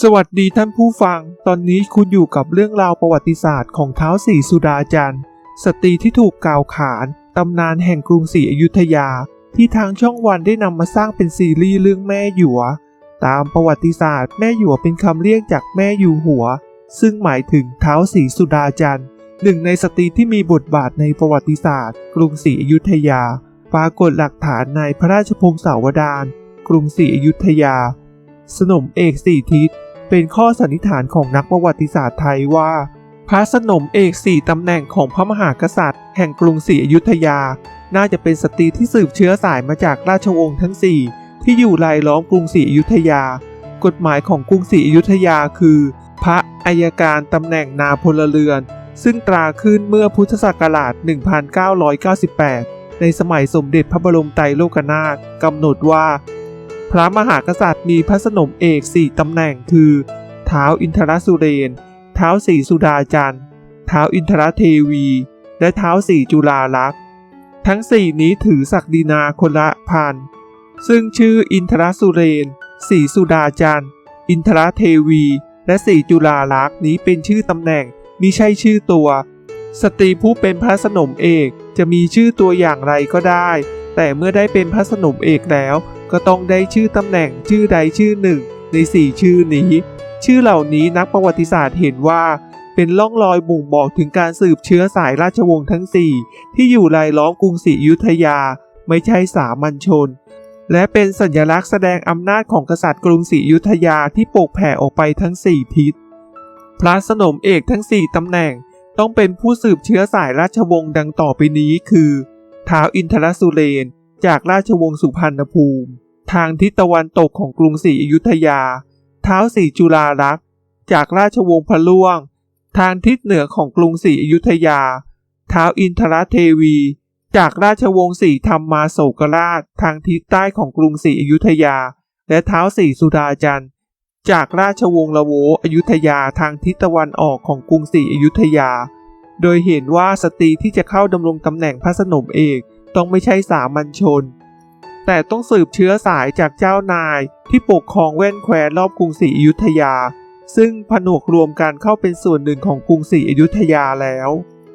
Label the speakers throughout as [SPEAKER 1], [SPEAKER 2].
[SPEAKER 1] สวัสดีท่านผู้ฟัง ตอนนี้คุณอยู่กับเรื่องราวประวัติศาสตร์ของเท้าวศรีสุดาจันทร์ สตรีที่ถูกกล่าวขาน ตำนานแห่งกรุงศรีอยุธยา ที่ทางช่องวันได้นำมาสร้างเป็นซีรีส์เรื่องแม่หยว ตามประวัติศาสตร์แม่หยวเป็นคำเรียกจากแม่อยู่หัว ซึ่งหมายถึงเท้าวศรีสุดาจันทร์ หนึ่งในสตรีที่มีบทบาทในประวัติศาสตร์ กรุงศรีอยุธยา ปรากฏหลักฐานในพระราชพงศาวดาร กรุงศรีอยุธยา สนมเอกสี่ทิศ เป็นข้อสันนิษฐานของนักประวัติศาสตร์ไทยว่า พระสนมเอกสี่ตำแหน่งของพระมหากษัตริย์ แห่งกรุงศรีอยุธยา น่าจะเป็นสตรีที่สืบเชื้อสายมาจากราชวงศ์ทั้งสี่ที่อยู่รายล้อมกรุงศรีอยุธยา กฎหมายของกรุงศรีอยุธยาคือ พระอัยการตำแหน่งนาพลเรือน ซึ่งตราขึ้นเมื่อพุทธศักราช 1998 ในสมัยสมเด็จพระบรมไตรโลกนาถกำหนดว่า พระมหากษัตริย์มีพระสนมเอกสี่ตำแหน่งคือเท้าวอินทรสุเรนเท้าวสีสุดาจันทร์เท้าวอินทรเทวี และเท้าวสีจุฬาลักษ์ทั้งสี่นี้ถือศักดินาคนละพันซึ่งชื่ออินทรสุเรนศรีสุดาจันทร์อินทรเทวี และศรีจุฬาลักษ์นี้เป็นชื่อตำแหน่งมิใช่ชื่อตัว สตรีผู้เป็นพระสนมเอกจะมีชื่อตัวอย่างไรก็ได้ แต่เมื่อได้เป็นพระสนมเอกแล้ว ก็ต้องได้ชื่อตำแหน่งชื่อใดชื่อหนึ่ง ในสี่ชื่อนี้ ชื่อเหล่านี้นักประวัติศาสตร์เห็นว่า เป็นล่องรอยบ่งบอกถึงการสืบเชื้อสายราชวงศ์ทั้งสี่ที่อยู่รายล้อมกรุงศรีอยุธยา ไม่ใช่สามัญชน และเป็นสัญลักษณ์แสดงอำนาจของกษัตริย์กรุงศรีอยุธยาที่โปกแผ่ออกไปทั้งสี่ทิศพระสนมเอกทั้งสี่ตำแหน่งต้องเป็นผู้สืบเชื้อสายราชวงศ์ดังต่อไปนี้คือ ท้าวอินทรสุเรน จากราชวงศ์สุพรรณภูมิ ทางทิศตะวันตกของกรุงศรีอยุธยา ท้าวศรีจุฬาลักษณ์จากราชวงศ์พระล่วง ทางทิศเหนือของกรุงศรีอยุธยา ท้าวอินทรเทวี จากราชวงศ์ศรีธรรมมาโศกราช ทางทิศใต้ของกรุงศรีอยุธยา และท้าวศรีสุดาจันทร์จากราชวงศ์ละโวอยุธยาทางทิศตะวันออกของกรุงศรีอยุธยา โดยเห็นว่าสตรีที่จะเข้าดำรงตำแหน่งพระสนมเอกต้องไม่ใช่สามัญชน แต่ต้องสืบเชื้อสายจากเจ้านายที่ปกครองแว่นแคว้นรอบกรุงศรีอยุธยา ซึ่งผนวกรวมกันเข้าเป็นส่วนหนึ่งของกรุงศรีอยุธยาแล้ว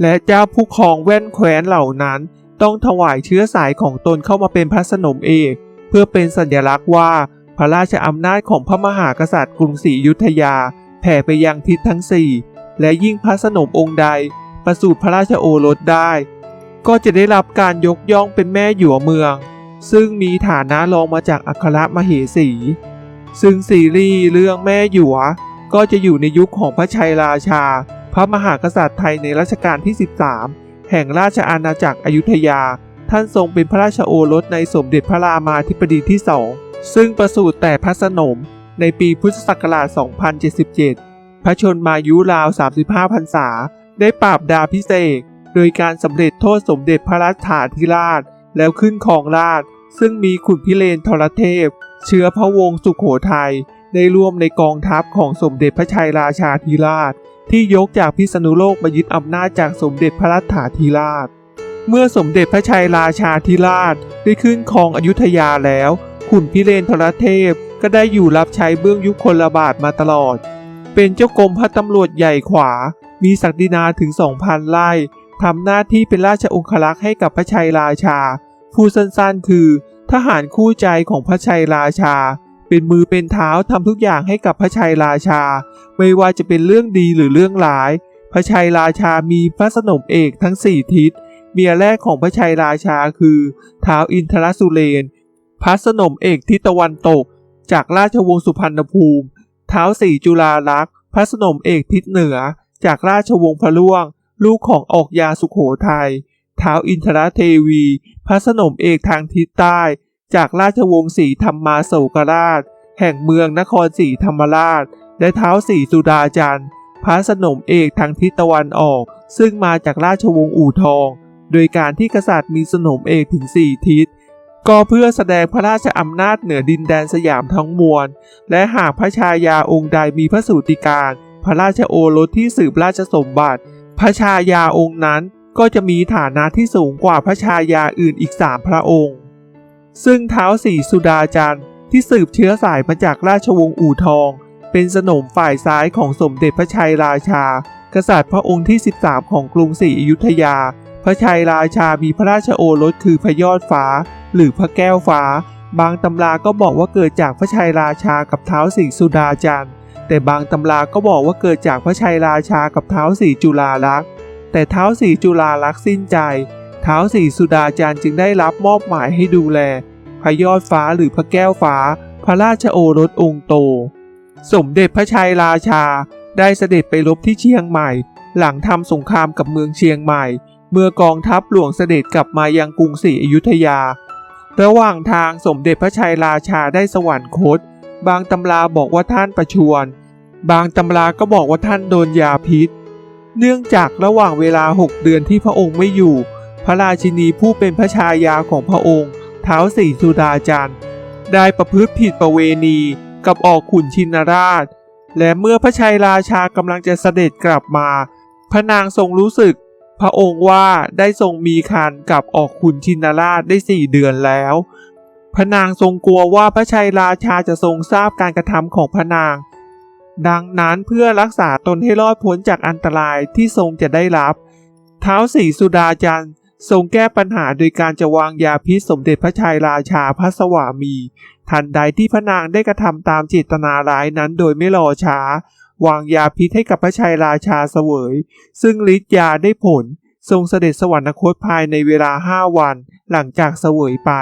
[SPEAKER 1] และเจ้าผู้ครองแว่นแคว้นเหล่านั้น ต้องถวายเชื้อสายของตนเข้ามาเป็นพระสนมเอก เพื่อเป็นสัญลักษณ์ว่าพระราชอำนาจของพระมหากษัตริย์กรุงศรีอยุธยา แผ่ไปยังทิศทั้งสี่และยิ่งพระสนมองค์ใด ประสูติพระราชโอรสได้ ก็จะได้รับการยกย่องเป็นแม่หยวเมือง ซึ่งมีฐานะรองมาจากอัครมเหสี ซึ่งซีรีส์เรื่องแม่หยวก็จะอยู่ในยุคของพระชัยราชา พระมหากษัตริย์ไทยในรัชกาลที่ 13 แห่งราชอาณาจักรอยุธยา ท่านทรงเป็นพระราชโอรสในสมเด็จพระรามาธิบดีที่สองซึ่งประสูติแต่พระสนมในปีพุทธศักราช 2077 พระชนมายุราว 35พรรษา ได้ปราบดาพิเศษโดยการสำเร็จโทษสมเด็จพระราชาธิราช แล้วขึ้นครองราช ซึ่งมีขุนพิเรนทรเทพ เชื้อพระวงศ์สุขโขทัยได้ร่วมในกองทัพของสมเด็จพระชัยราชาธิราช ที่ยกจากพิษณุโลกมายึดอำนาจจากสมเด็จพระราชาธิราช เมื่อสมเด็จพระชัยราชาธิราชได้ขึ้นครองอยุธยาแล้ว ขุนพิเรนทรเทพก็ได้อยู่รับใช้เบื้องยุคคนละบาทมาตลอด เป็นเจ้ากรมพระตำรวจใหญ่ขวา มีศักดินาถึง 2,000 ไร่ทำหน้าที่เป็นราชองครักษ์ให้กับพระชัยราชา ผู้สั้นๆ คือ ทหารคู่ใจของพระชัยราชา เป็นมือเป็นเท้าทำทุกอย่างให้กับพระชัยราชา ไม่ว่าจะเป็นเรื่องดีหรือเรื่องร้าย พระชัยราชามีพระสนมเอกทั้งสี่ทิศ เมียแรกของพระชัยราชาคือเท้าอินทรสุเรน พระสนมเอกทิศตะวันตก จากราชวงศ์สุพรรณภูมิ เท้าวศรีจุฬาลักษ์พระสนมเอกทิศเหนือ จากราชวงศ์พระล่วง ลูกของออกยาสุขโขทัยท้าวอินทรเทวี พระสนมเอกทางทิศใต้ จากราชวงศ์ศรีธรรมาโศกราช แห่งเมืองนครศรีธรรมราช และท้าวศรีสุดาจันทร์ พระสนมเอกทางทิศตะวันออก ซึ่งมาจากราชวงศ์อู่ทอง โดยการที่กษัตริย์มีสนมเอกถึงสี่ทิศก็เพื่อแสดงพระราชอำนาจเหนือดินแดนสยามทั้งมวล และหากพระชายาองค์ใดมีพระสูติการ พระราชโอรสที่สืบราชสมบัติ พระชายาองค์นั้นก็จะมีฐานะที่สูงกว่าพระชายาอื่นอีกสามพระองค์ ซึ่งเท้าวศรีสุดาจันทร์ที่สืบเชื้อสายมาจากราชวงศ์อู่ทอง เป็นสนมฝ่ายซ้ายของสมเด็จพระชัยราชา กษัตริย์พระองค์ที่ 13 ของกรุงศรีอยุธยา พระชัยราชามีพระราชโอรสคือพระยอดฟ้า หรือพระแก้วฟ้า บางตำราก็บอกว่าเกิดจากพระชัยราชากับเท้าวศรีสุดาจันทร์ แต่บางตำราก็บอกว่าเกิดจากพระชัยราชากับเท้าวศรีจุฬาลักษณ์แต่เท้าวศรีจุฬาลักษณ์สิ้นใจ เท้าวศรีสุดาจันทร์จึงได้รับมอบหมายให้ดูแล พระยอดฟ้าหรือพระแก้วฟ้า พระราชโอรสองค์โต สมเด็จพระชัยราชา ได้เสด็จไปรบที่เชียงใหม่ หลังทำสงครามกับเมืองเชียงใหม่ เมื่อกองทัพหลวงเสด็จกลับมายังกรุงศรีอยุธยา ระหว่างทางสมเด็จพระชัยราชาได้สวรรคต บางตำราบอกว่าท่านประชวร บางตำราก็บอกว่าท่านโดนยาพิษ เนื่องจากระหว่างเวลา6เดือนที่พระองค์ไม่อยู่ พระราชินีผู้เป็นพระชายาของพระองค์เท้าวศรีสุดาจันทร์ ได้ประพฤติผิดประเวณีกับออกขุนชินราช และเมื่อพระชัยราชากำลังจะเสด็จกลับมา พระนางทรงรู้สึก พระองค์ว่าได้ทรงมีคันกับออกขุนชินราชได้สี่เดือนแล้ว พระนางทรงกลัวว่าพระชัยราชาจะทรงทราบการกระทำของพระนาง ดังนั้นเพื่อรักษาตนให้รอดพ้นจากอันตรายที่ทรงจะได้รับ เท้าวศรีสุดาจันทร์ทรงแก้ปัญหาโดยการจะวางยาพิษสมเด็จพระชัยราชาพระสวามี ทันใดที่พระนางได้กระทำตามเจตนาร้ายนั้นโดยไม่รอช้า วางยาพิษให้กับพระชัยราชาเสวย ซึ่งฤทธิ์ยาได้ผล ทรงเสด็จสวรรคตภายในเวลาห้าวันหลังจากเสวยไป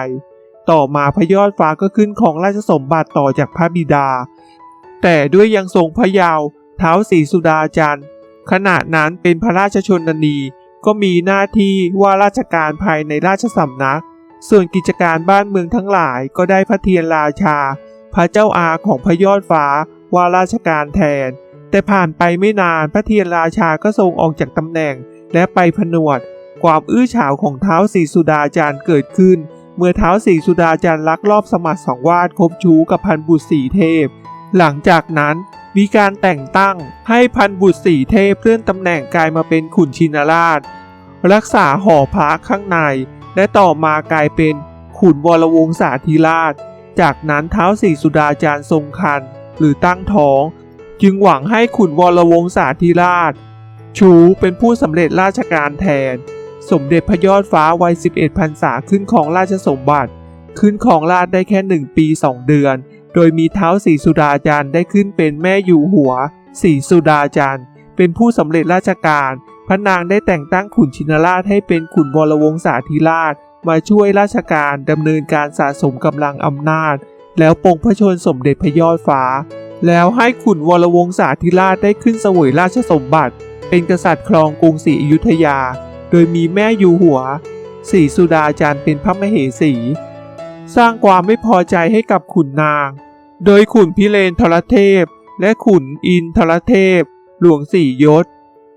[SPEAKER 1] ต่อมาพระยอดฟ้าก็ขึ้นของราชสมบัติต่อจากพระบิดา แต่ด้วยยังทรงพระเยาว์เท้าวศรีสุดาจันทร์ขณะนั้นเป็นพระราชชนนีก็มีหน้าที่ว่าราชการภายในราชสำนัก ส่วนกิจการบ้านเมืองทั้งหลายก็ได้พระเทียนราชา พระเจ้าอาของพระยอดฟ้าว่าราชการแทน แต่ผ่านไปไม่นานพระเทียนราชาก็ทรงออกจากตำแหน่งและไปผนวด ความอื้อฉาวของเท้าวศรีสุดาจันทร์เกิดขึ้น เมื่อเท้าวศรีสุดาจันทร์ลักลอบสมัครสังวาสคบชู้กับพันบุตรสีเทพ หลังจากนั้นมีการแต่งตั้งให้พันบุตรสีเทพเลื่อนตำแหน่งกลายมาเป็นขุนชินราช รักษาหอพระข้างใน และต่อมากลายเป็นขุนวรวงศาธิราช จากนั้นเท้าวศรีสุดาจารย์ทรงคันหรือตั้งท้อง จึงหวังให้ขุนวรวงศาธิราช ชูเป็นผู้สำเร็จราชการแทน สมเด็จพระยอดฟ้าวัย 11 พรรษาขึ้นของราชสมบัติ ขึ้นของราชได้แค่หนึ่งปีสองเดือน โดยมีเท้าวศรีสุดาจันทร์ได้ขึ้นเป็นแม่อยู่หัวศรีสุดาจันทร์เป็นผู้สำเร็จราชการ พระนางได้แต่งตั้งขุนชินราชให้เป็นขุนวรวงศาธิราช มาช่วยราชการดำเนินการสะสมกำลังอำนาจ แล้วปงพระชนสมเด็จพระยอดฟ้า แล้วให้ขุนวรวงศาธิราชได้ขึ้นเสวยราชสมบัติ เป็นกษัตริย์ครองกรุงศรีอยุธยา โดยมีแม่อยู่หัวศรีสุดาจันทร์เป็นพระมเหสี สร้างความไม่พอใจให้กับขุนนาง โดยขุนพิเรนทรเทพ และขุนอินทรเทพ หลวงสี่ยศ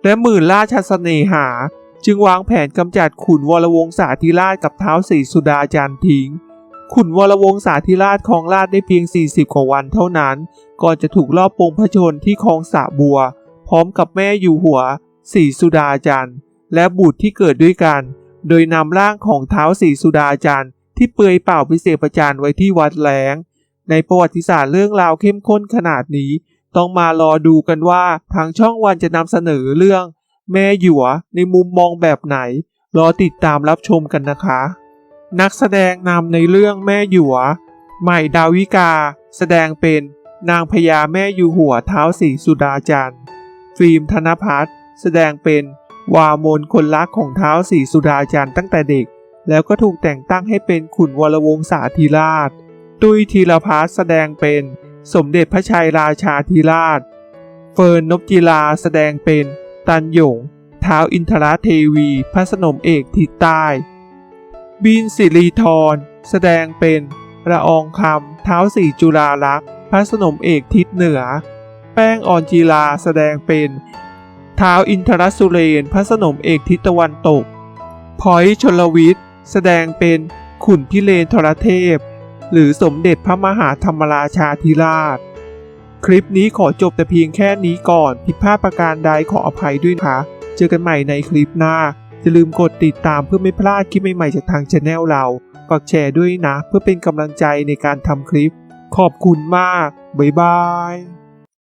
[SPEAKER 1] และหมื่นราชสเสน่หา จึงวางแผนกำจัดขุนวรวงศาธิราชกับเท้าวศรีสุดาจันทร์ทิ้ง ขุนวรวงศาธิราชของราชได้เพียง 40กว่าวันเท่านั้น ก่อนจะถูกลอบปงพระชนที่คลองสะบัว พร้อมกับแม่อยู่หัวศรีสุดาจันทร์ และบุตรที่เกิดด้วยกัน โดยนำร่างของเท้าวศรีสุดาจันทร์ที่เปือยเปล่าไปเสียประจานไว้ที่วัดแหลง ในประวัติศาสตร์เรื่องราวเข้มข้นขนาดนี้ ต้องมารอดูกันว่าทางช่องวันจะนำเสนอเรื่อง แม่หยัวในมุมมองแบบไหน รอติดตามรับชมกันนะคะ นักแสดงนำในเรื่องแม่หยัว ใหม่ดาวิกา แสดงเป็นนางพญาแม่อยู่หัวเท้าวศรีสุดาจันทร์ ฟิล์มธนพัฒน์แสดงเป็น วามนคนรักของเท้าวศรีสุดาจันตั้งแต่เด็ก แล้วก็ถูกแต่งตั้งให้เป็นขุนวรวงศาธิราช ตุยธีรพัฒแสดงเป็นสมเด็จพระชัยราชาธิราช เฟิร์นนพจิลาแสดงเป็นตันหยงท้าวอินทราเทวี พระสนมเอกทิศใต้ บินสิริธรแสดงเป็นระอองคำเท้าวสีจุฬาลักษ์พระสนมเอกทิศเหนือ แป้งออนจีลาแสดงเป็น ท้าวอินทรสุเรนพระสนมเอกทิศตะวันตก พอยชลวิทย์แสดงเป็นขุนพิเรนทรเทพ หรือสมเด็จพระมหาธรรมราชาธิราช คลิปนี้ขอจบแต่เพียงแค่นี้ก่อน ผิดพลาดประการใดขออภัยด้วยนะคะ เจอกันใหม่ในคลิปหน้า อย่าลืมกดติดตามเพื่อไม่พลาดคลิปใหม่ๆจากทางช anel เรา ฝากแชร์ด้วยนะ เพื่อเป็นกำลังใจในการทำคลิป ขอบคุณมาก บ๊ายบาย